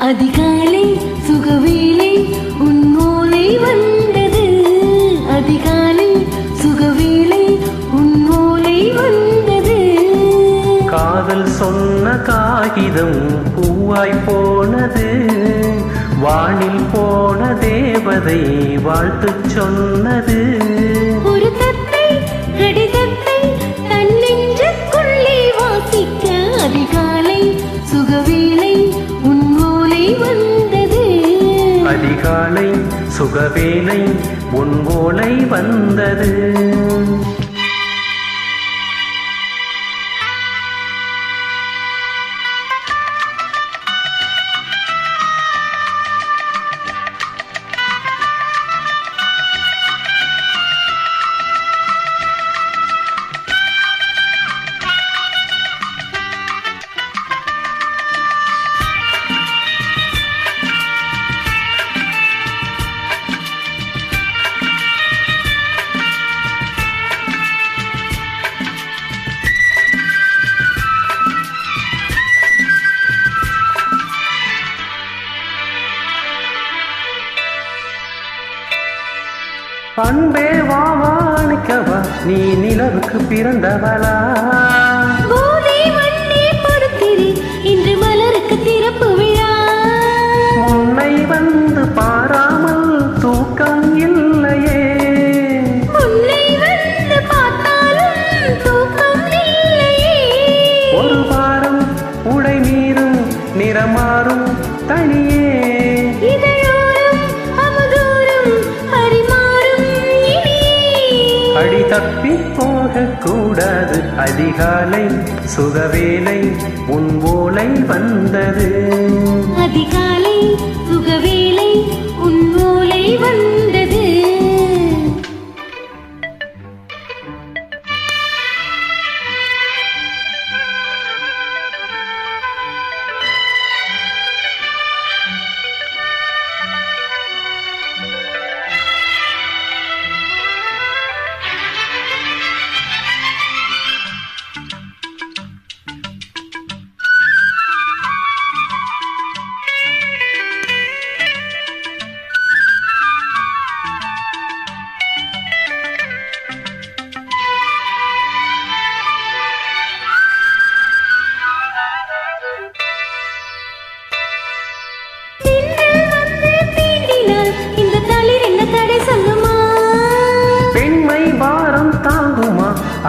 அதிகாலை சுகவேலை உன் ஓலை வந்தது. அதிகாலை சுகவேலை உன் ஓலை வந்தது. காதல் சொன்ன காகிதம் பூவாய் போனது. வானில் போன தேவதை வாழ்த்து சொன்னது. அதிகாலை சுகவேலை உன் ஓலை வந்தது. அன்பே வாவானிக்கவா நீ நிலவுக்கு பிறந்தவளா. இன்று மலருக்கு திறப்பு விழா. உன்னை வந்து பாராமல் தூக்கம் இல்லையே. உன்னை வந்து பார்த்தாலும் தூக்கம் இல்லையே. ஒரு வாரம் உடை மீறும் நிறமாறும் தனியே. தப்பி போக கூடாது அதிகாலை சுகவேலை உன் ஓலை வந்தது. அதிகாலை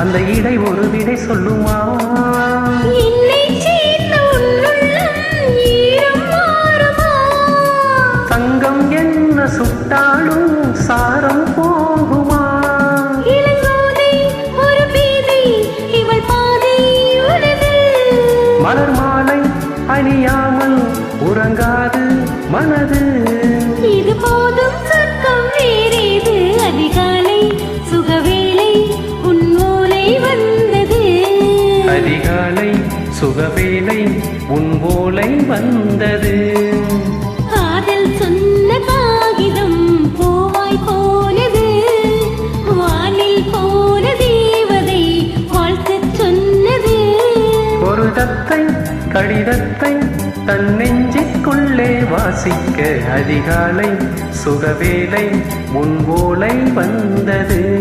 அந்த இடை ஒரு விடை சொல்லுமா? தங்கம் என்ன சுட்டாலும் சாரம் போகுமா? மலர் மாலை அணியாமல் உறங்காது மனது. உன் ஓலை வந்தது. காதல் சொன்ன காகிதம் பூவாய் போனது. வானில் போன தேவதை வாழ்த்துச் சொன்னது. ஒரு தத்தை கடிதத்தை தன் நெஞ்சுக்குள்ளே வாசிக்க அதிகாலை சுகவேலை உன் ஓலை வந்தது.